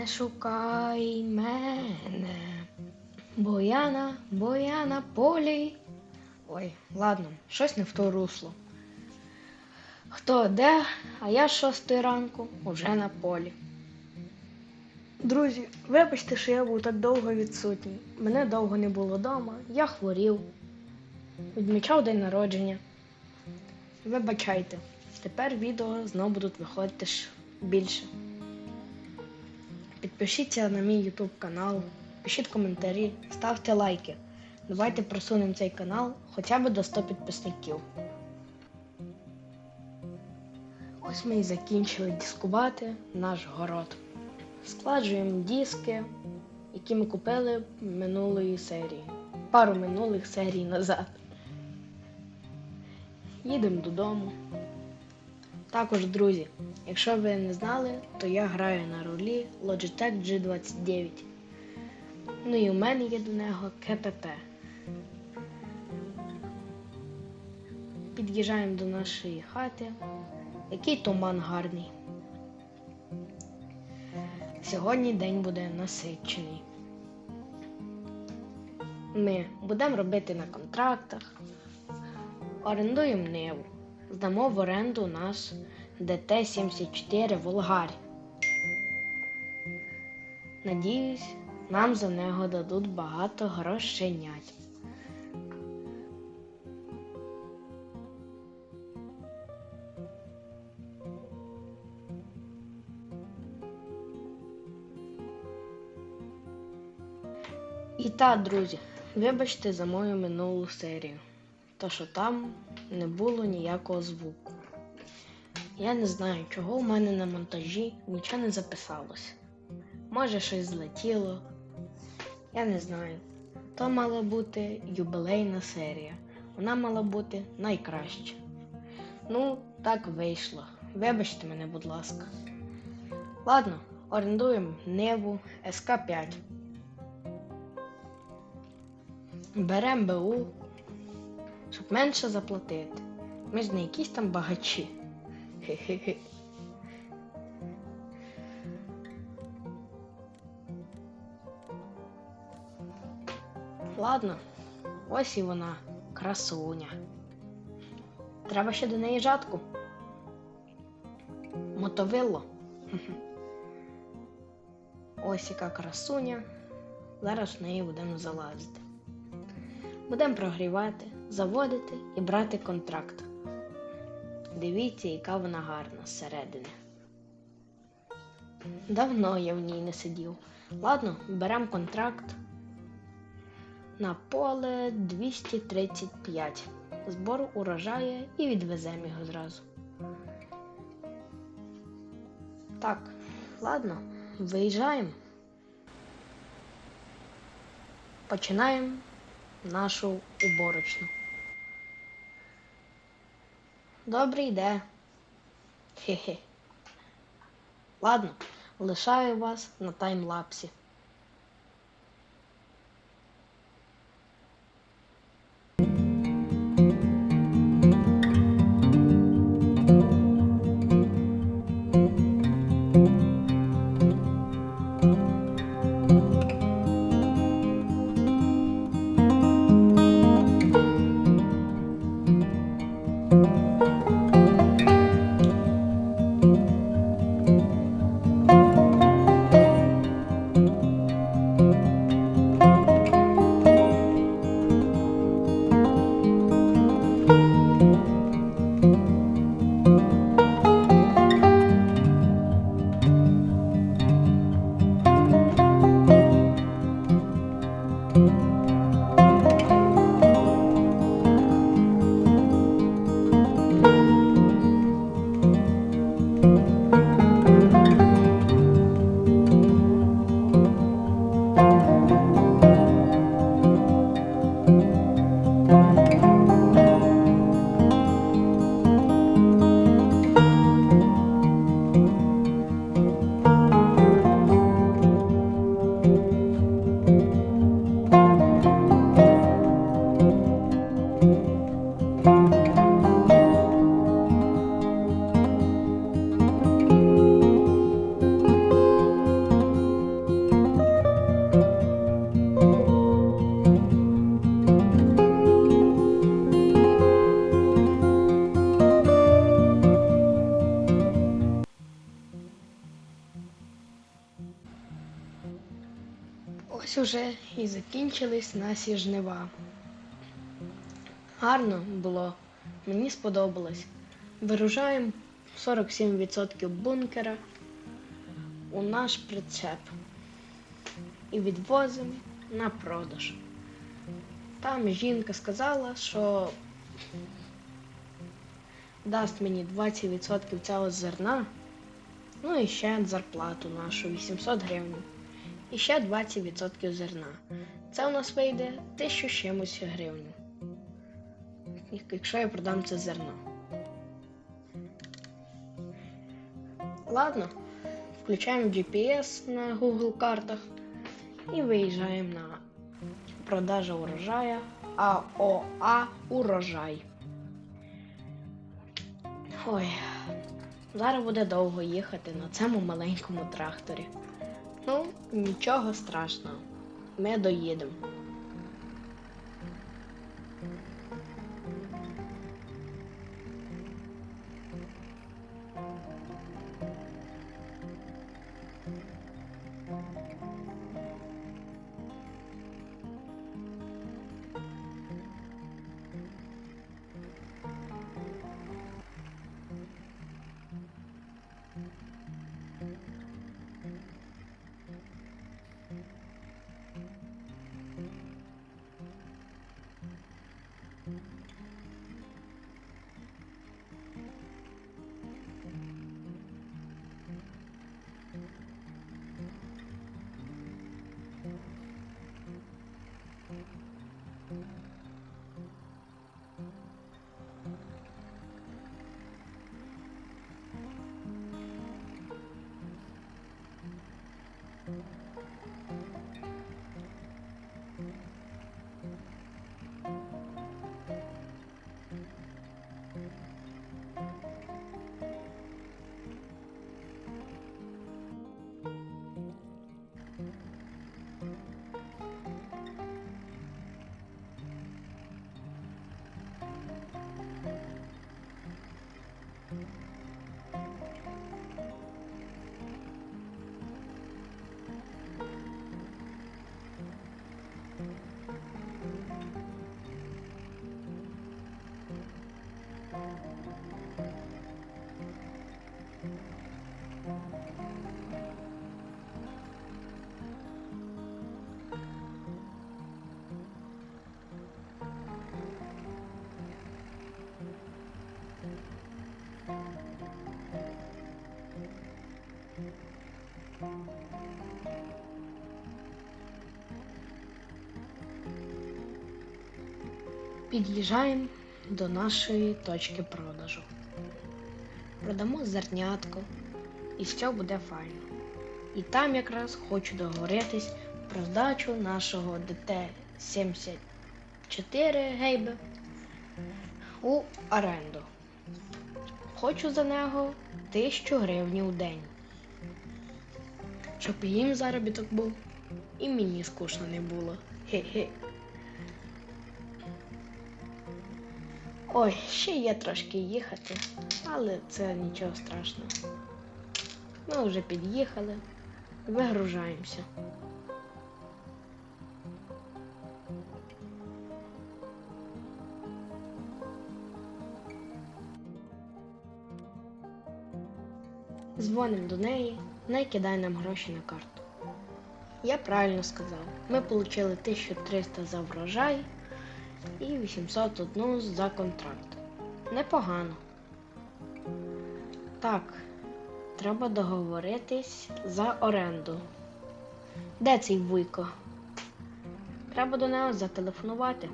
Не шукай мене, бо я на, бо я на полі. Ой, ладно, щось не в то русло. Хто де, а я шостої ранку уже на полі. Друзі, вибачте, що я був так довго відсутній. Мене довго не було вдома, я хворів, відмічав день народження. Вибачайте, тепер відео знову будуть виходити більше. Підпишіться на мій YouTube канал, пишіть коментарі, ставте лайки. Давайте просунемо цей канал хоча б до 100 підписників. Ось ми і закінчили дискувати наш город. Складжуємо диски, які ми купили минулої серії. Пару минулих серій назад. Їдемо додому. Також, друзі, якщо ви не знали, то я граю на рулі Logitech G29. Ну і у мене є до нього КПП. Під'їжджаємо до нашої хати. Який туман гарний. Сьогодні день буде насичений. Ми будемо робити на контрактах, орендуємо ниву, здамо в оренду наш ДТ-74 Волгарь. Надіюсь, нам за нього дадуть багато грошенять. І так, друзі, вибачте за мою минулу серію, то що там не було ніякого звуку. Я не знаю, чого у мене на монтажі нічого не записалося. Може, щось злетіло. Я не знаю. То мала бути юбілейна серія. Вона мала бути найкраща. Ну, так вийшло. Вибачте мене, будь ласка. Ладно, орендуємо Неву СК5. Берем БУ, щоб менше заплатити. Ми ж не якісь там багачі. Хе-хе-хе. Ладно, ось і вона, красуня. Треба ще до неї жатку. Мотовило. Ось яка красуня. Зараз в неї будемо залазити. Будемо прогрівати, заводити і брати контракт. Дивіться, яка вона гарна зсередини. Давно я в ній не сидів. Ладно, беремо контракт на поле 235. Збор урожаю і відвеземо його зразу. Так, ладно, виїжджаємо. Починаємо нашу уборочну. Добре йде. Хе-хе. Ладно, лишаю вас на таймлапсі. Уже і закінчились наші жнива. Гарно було, мені сподобалось. Виружаємо 47% бункера у наш прицеп і відвозимо на продаж. Там жінка сказала, що дасть мені 20% цього зерна, ну і ще зарплату нашу 800 гривень. І ще 20% зерна. Це у нас вийде 1000 з чимось гривень. Якщо я продам це зерно. Ладно, включаємо GPS на Google картах і виїжджаємо на продажа урожая АОА урожай. Ой, зараз буде довго їхати на цьому маленькому тракторі. Ну, нічого страшного. Ми доїдемо. Під'їжджаємо до нашої точки продажу. Продамо зернятко, і все буде файно. І там якраз хочу договоритись про здачу нашого ДТ-74 гейби у оренду. Хочу за нього 1000 гривень у день. Щоб їм заробіток був, і мені скучно не було. Хе-хе. Ой, ще є трошки їхати, але це нічого страшного. Ми вже під'їхали, вигружаємося. Дзвонимо до неї, не кидай нам гроші на карту. Я правильно сказав. Ми отримали 1300 за врожай і 801 за контракт. Непогано. Так, треба договоритись за оренду. Де цей вуйко? Треба до нього зателефонувати.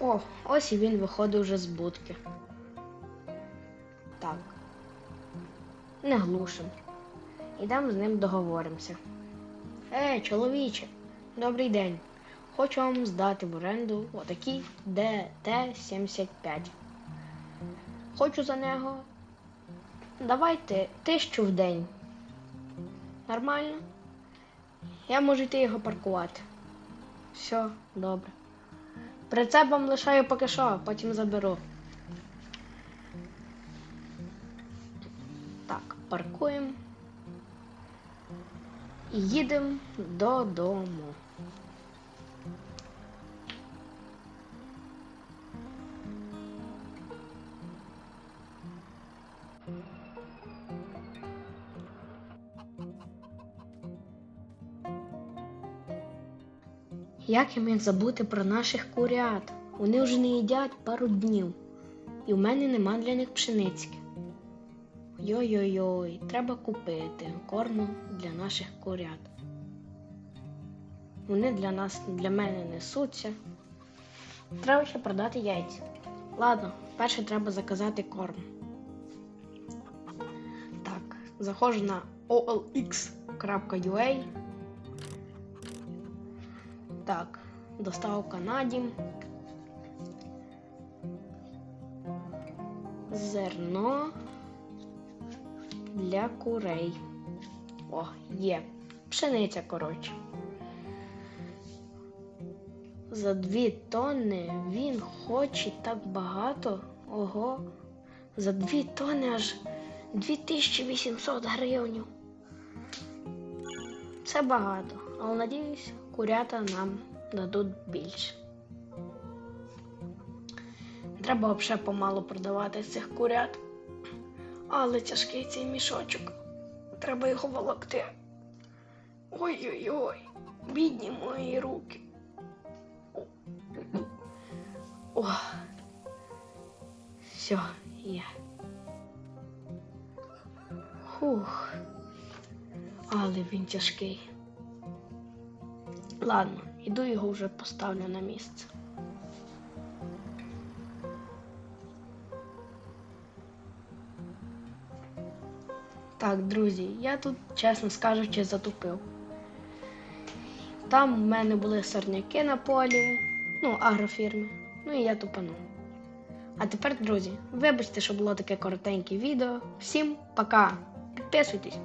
О, ось і він виходить вже з будки. Не глушим. Ідемо з ним договоримося. Ей, чоловіче, добрий день. Хочу вам здати в оренду отакий ДТ-75. Хочу за нього. Давайте тисячу в день. Нормально? Я можу йти його паркувати. Все, добре. Прицепом лишаю поки що, потім заберу. Так, паркуємо. І їдемо додому. Як я міг забути про наших курят? Вони вже не їдять пару днів, і в мене нема для них пшеницьки. Йой-йой-йой, треба купити корму для наших курят. Вони для нас, для мене несуться. Треба ще продати яйця. Ладно, перше треба заказати корм. Так, заходжу на olx.ua. Так, доставка на дім. Зерно для курей. О, є. Пшениця, коротше. За дві тонни він хоче так багато. Ого. За дві тонни аж 2800 гривень. Це багато, але надіюсь, курята нам дадуть більше. Треба взагалі помалу продавати цих курят. Але тяжкий цей мішочок. Треба його волокти. Ой-ой-ой, бідні мої руки. О. Все, є. Хух. Але він тяжкий. Ладно, іду його вже поставлю на місце. Так, друзі, я тут, чесно скажучи, затупив. Там в мене були сорняки на полі, ну, агрофірми. Ну і я тупанув. А тепер, друзі, вибачте, що було таке коротеньке відео. Всім пока! Підписуйтесь!